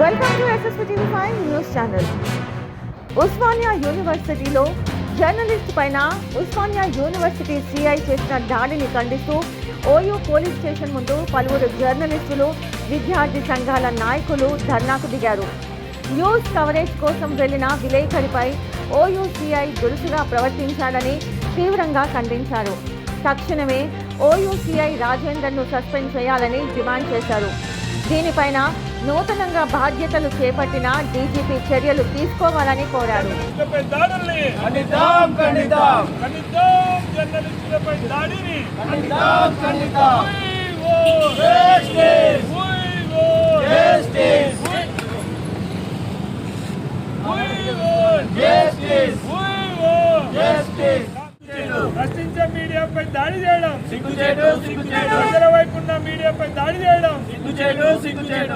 Welcome to SSP TV five news channel Osmania యూనివర్సిటీలో journalist పైన Osmania university CI చేసిన దాడిని ఖండిస్తూ ఓయూ పోలీస్ స్టేషన్ ముందు పలువురు జర్నలిస్టులు విద్యార్థి సంఘాల నాయకులు ధర్నాకు దిగారు. న్యూస్ కవరేజ్ కోసం వెళ్ళిన విలేకరిపై ఓయూ సిఐ దురుసుగా ప్రవర్తించాడని తీవ్రంగా ఖండించారు. తక్షణమే ఓయూసీఐ రాజేందర్ను సస్పెండ్ చేయాలని డిమాండ్ చేశారు. దీనిపైన నూతనంగా బాధ్యతలు చేపట్టిన డీజీపీ చర్యలు తీసుకోవాలని కోరారు. జర్నలిస్టులపై దాడిని మీడియాపై దాడి చేయడం ప్రజల వైపు ఉన్న మీడియాపై దాడి చేయడం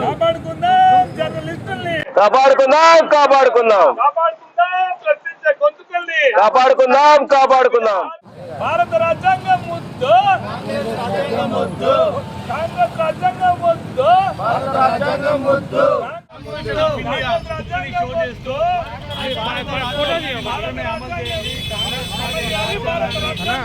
కాపాడుకుందాం జర్నలిస్టుల్ని కాపాడుకుందాం కాపాడుకుందాం కాపాడుకుందాం ప్రశ్నించే గొంతుకల్ని కాపాడుకుందాం కాపాడుకుందాం భారత రాజ్యాంగం ముద్దు ముద్దు కాంగ్రెస్ రాజ్యాంగం ముద్దు భారత రాజ్యాంగం ముద్దు భారత రాజ్యాంగం ముద్దు భారత రాజ్యాంగం ముద్దు ధర్నా